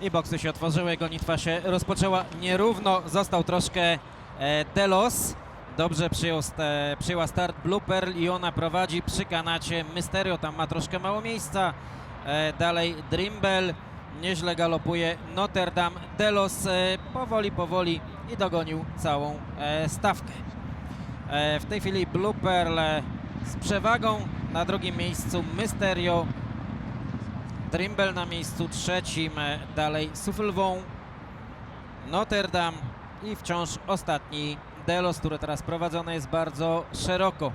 I boksy się otworzyły, gonitwa się rozpoczęła nierówno. Został troszkę e, Delos. Dobrze przyjął e, przyjęła start Blooper i ona prowadzi przy kanacie Mysterio. Tam ma troszkę mało miejsca. E, dalej Dreambell. Nieźle galopuje Notre Dame. Delos e, powoli, powoli i dogonił całą e, stawkę. E, w tej chwili Blooper e, z przewagą. Na drugim miejscu Mysterio. Trimble na miejscu trzecim, dalej Sufflewą, Notre Dame i wciąż ostatni Delos, który teraz prowadzony jest bardzo szeroko.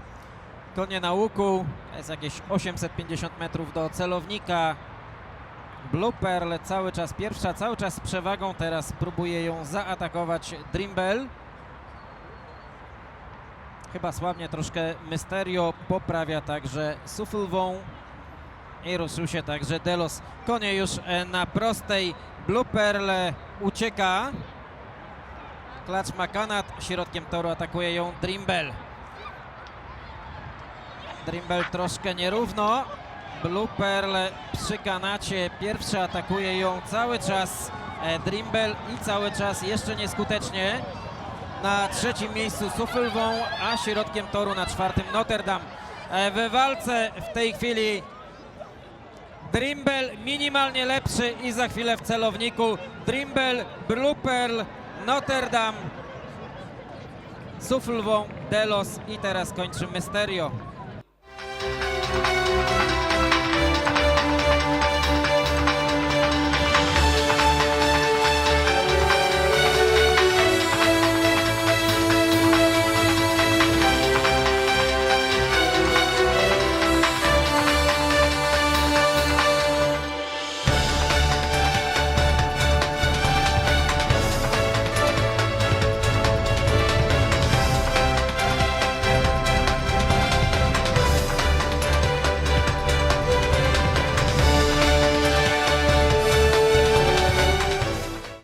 Konie na łuku, jest jakieś 850 metrów do celownika. Blue Pearl cały czas pierwsza, cały czas z przewagą, teraz próbuje ją zaatakować Dreambell. Chyba słabnie troszkę Mysterio, poprawia także Sufflewą. I ruszył się także Delos. Konie już e, na prostej. Blue Pearl e, ucieka. Klacz ma kanat. Środkiem toru atakuje ją Dreambell. Dreambell troszkę nierówno. Blue Pearl przy kanacie. Pierwszy atakuje ją cały czas e, Dreambell i cały czas jeszcze nieskutecznie. Na trzecim miejscu Sufflewą, a środkiem toru na czwartym Notre Dame. E, W walce w tej chwili Dreambell minimalnie lepszy i za chwilę w celowniku Dreambell, Blue Pearl, Notre Dame, Sufflewą, Delos i teraz kończy Mysterio.